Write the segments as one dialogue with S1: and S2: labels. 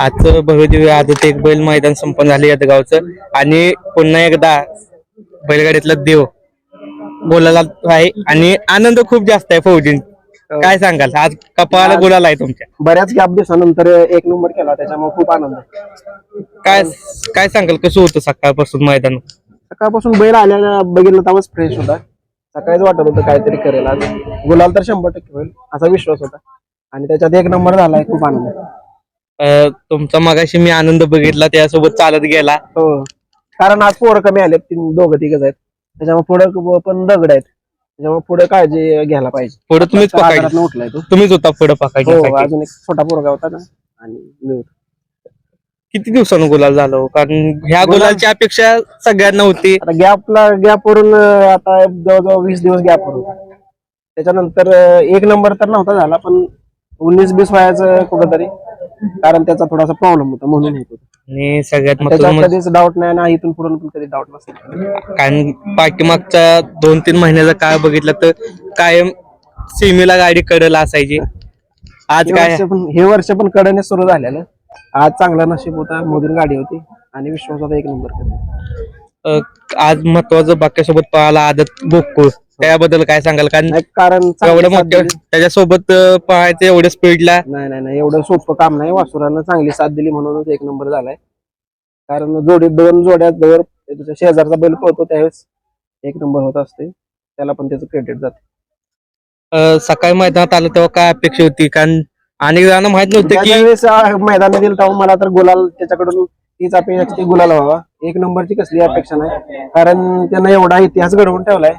S1: आजचं भव्यदिव्य आजच एक बैल मैदान संपन्न झाले या गावचं. आणि पुन्हा एकदा बैलगाडीतला देव बोलायला आहे आणि आनंद खूप जास्त आहे फौजी. काय सांगाल? आज कपाळाला गुलाल आहे तुमच्या.
S2: बऱ्याच गॅप दिवसानंतर एक नंबर केला त्याच्यामुळे खूप आनंद आहे.
S1: काय काय सांगाल? कसं होतं सकाळपासून मैदान?
S2: सकाळपासून बैल आल्याला बघितलं तेव्हाच फ्रेश होता. सकाळीच वाटत होतं काहीतरी करेल आज. गुलाल तर शंभर टक्के होईल असा विश्वास होता. आणि त्याच्यात एक नंबर झालाय खूप आनंद आहे.
S1: अं, तुमचा मगाशी मी आनंद बघितला त्यासोबत चालत गेला.
S2: हो. कारण आज पोरं कमी आलेत तीन दोघं तिघच आहेत. त्याच्यामुळे पुढे पण दगड आहेत. त्याच्यामुळे पुढे काळजी घ्यायला पाहिजे.
S1: पुढे तुम्हीच पकायचे.
S2: उठलाय तो.
S1: तुम्हीच होता पुढे
S2: हो अजून एक छोटा पोरगा होता ना आणि मी होतो.
S1: किती दिवसानं गुलाल झालो कारण ह्या
S2: गुलाल-
S1: गुलालची अपेक्षा सगळ्यांना होती.
S2: आता गॅपला गॅप वरून अं, आता जवळजवळ वीस दिवस गॅप होता त्याच्यानंतर अं, एक नंबर तर नव्हता झाला पण उन्नीस बीस वयाचं कुठंतरी. कारण त्याचा थोडासा प्रॉब्लेम होता म्हणून होत होता
S1: आणि सगळ्यात
S2: त्याच्यात
S1: महत्वाचं
S2: कधीच डाऊट नाही इथून पुढून पण कधी डाऊट नसेल
S1: कारण पाठीमागच्या दोन तीन महिन्याचा काळ बघितला तर कायम सीमेला गाडी कडेला असायची. आज
S2: हे
S1: काय?
S2: वर्ष पण हे वर्ष पण कडने सुरू झालेलं. आज चांगला नशीब होता मधून गाडी होती आणि विश्वासाचा एक नंबर केला
S1: अं, आज महत्वाचं बाक्यासोबत पळाला आदत गोकुळ. त्याबद्दल काय सांगाल? कारण
S2: नाही, कारण चांगली
S1: एवढं
S2: साथ दिली.
S1: त्याच्यासोबत अं, पळायचं एवढं स्पीडला
S2: नाही नाही नाही एवढं सोपं काम नाही. वासुरानं चांगली साथ दिली म्हणूनच एक नंबर झालाय. कारण जोडी दोन जोड्या जवळ त्याच्या शेजारचा बैल पळतो त्यावेळेस एक नंबर होत असते त्याला पण त्याचं क्रेडिट जाते
S1: सकाळी मैदानात आलं तेव्हा काय अपेक्षा होती? कारण अनेक जणांना माहीत नव्हतं की
S2: मैदानात दिलं तेव्हा मला तर गुलाल त्याच्याकडून तीच अपेक्षा गुलाल व्हावा. एक नंबरची कसली अपेक्षा नाही. कारण त्यानं एवढा इतिहास घडवून ठेवलाय.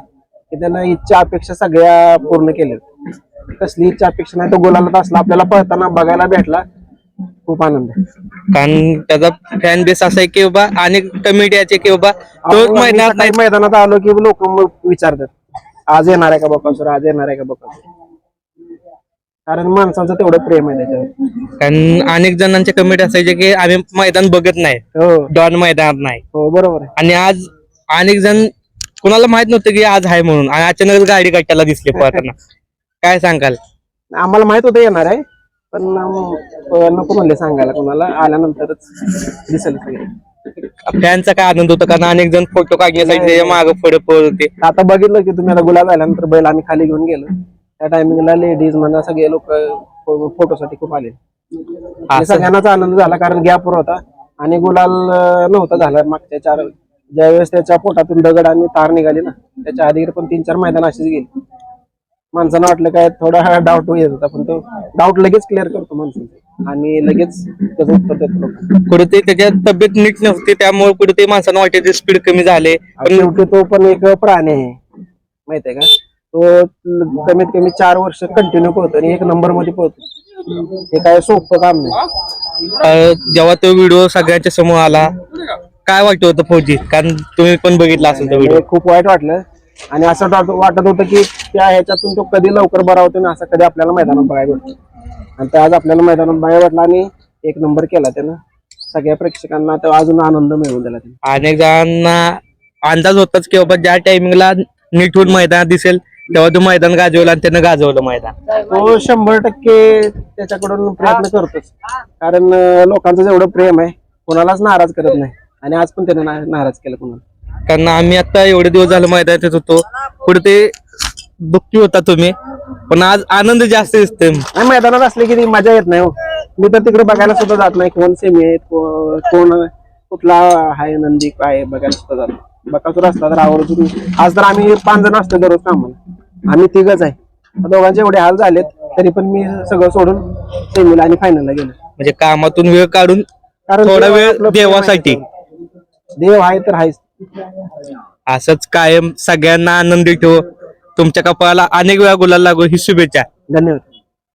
S2: की त्यानं इच्छा अपेक्षा सगळ्या पूर्ण केल्या. कसली इच्छा अपेक्षा नाही तो गुलालात असला आपल्याला पळताना बघायला भेटला खूप आनंद.
S1: कारण त्याचा फॅन बेस असा आहे की बाबा अनेक कमिट्याचे की बाबा तो मैदानात नाही.
S2: मैदानात आलो की लोक विचारतात आज येणार आहे का बकासूर आज येणार आहे का बकासूर कारण माणसाचं तेवढं प्रेम आहे त्याच्यावर.
S1: कारण अनेक जणांच्या कमिटी असायचे की आम्ही मैदान बघत नाही.
S2: हो.
S1: डॉन मैदानात नाही.
S2: हो बरोबर
S1: आणि आज अनेक जण कुणाला माहीत नव्हतं की आज आहे म्हणून. आणि अचानक गाडी कट्ट्याला दिसली पळताना. काय सांगाल?
S2: आम्हाला माहीत होतं येणार आहे पण अं, नको म्हणले सांगायला कोणाला. आल्यानंतरच दिसेल सगळे.
S1: फॅनचा काय आनंद होता कारण अनेक जण फोटो काढण्यासाठी माग पुढे पळत होते.
S2: आता बघितलं की तुम्ही आता गुलाब झाल्यानंतर बैल आम्ही खाली घेऊन गेलो. त्या टायमिंगला लेडीज म्हणा सगळे लोक फोटोसाठी खूप आले. आणि सगळ्यांनाच आनंद झाला कारण गॅपवर होता. आणि गुलाल अं, नव्हता झाला मागच्या चार ज्यावेळेस त्याच्या पोटातून दगड आणि तार निघाली ना त्याच्या आधी पण तीन चार मैदान अशीच गेली. माणसानं वाटलं काय थोडा डाऊट येत होता पण तो डाऊट लगेच क्लिअर करतो माणसाचा. आणि लगेच त्याचं उत्तर देतो लोकांना.
S1: कुठे त्याच्या तब्येत नीट नव्हती त्यामुळे कुठे ते माणसांना वाटायचे स्पीड कमी झाले.
S2: शेवटी तो पण एक प्राणी आहे. माहितीये का? तो कमीत कमी चार वर्ष कंटिन्यू पळतो आणि एक नंबरमध्ये पळतो. हे काय सोपं काम नाही.
S1: अं, जेव्हा तो व्हिडिओ सगळ्यांच्या समोर आला काय वाटत होतं फौजी? कारण तुम्ही पण बघितला असेल व्हिडिओ
S2: खूप वाईट वाटलं. आणि असं वाट- वाटत होतं की त्या ह्याच्यातून तो कधी लवकर बरा होतो ना असं कधी आपल्याला मैदानात बघायला भेटतो आणि ते आज आपल्याला मैदानात बघायला भेटला आणि एक नंबर केला त्यानं. सगळ्या प्रेक्षकांना तो अजून आनंद मिळवून दिला त्याने.
S1: अनेक जणांना अंदाज होताच की बाबा ज्या टायमिंगला नीट होऊन मैदानात दिसेल तेव्हा तो मैदान गाजवलं आणि त्यानं गाजवलं मैदान.
S2: तो शंभर टक्के त्याच्याकडून प्रयत्न करतोच. कारण लोकांचं जेवढं प्रेम आहे कोणालाच नाराज करत नाही. आणि आज पण त्याने नाराज केलं कोणाला?
S1: कारण आम्ही आता एवढे दिवस झालं मैदानात येत होतो. कुठे ते दुःखी होता तुम्ही पण आज आनंद जास्त दिसतोय.
S2: नाही मैदानात असले की ती मजा येत नाही हो. मी तर तिकडे बघायला सुद्धा जात नाही. कोण सेमी आहेत को- कोण कुठला आहे नंदी काय आहे बघायला सुद्धा जात नाही. बकासूर असला तर आवर्जून आज तर आम्ही पाच जण असतो दररोज कामाला. आम्ही तिघच आहे. दोघांचे एवढे हाल झालेत तरी पण मी सगळं सोडून सेमीला आणि फायनलला गेलो.
S1: म्हणजे कामातून वेळ काढून
S2: कारण
S1: थोडा वेळ
S2: आपलं प्रेम आहे
S1: देवासाठी.
S2: देव आहे तर आहेच.
S1: असंच कायम सगळ्यांना आनंदी ठेव. तुमच्या कपाळाला अनेक वेळा गुलाल लागू. ही शुभेच्छा.
S2: धन्यवाद.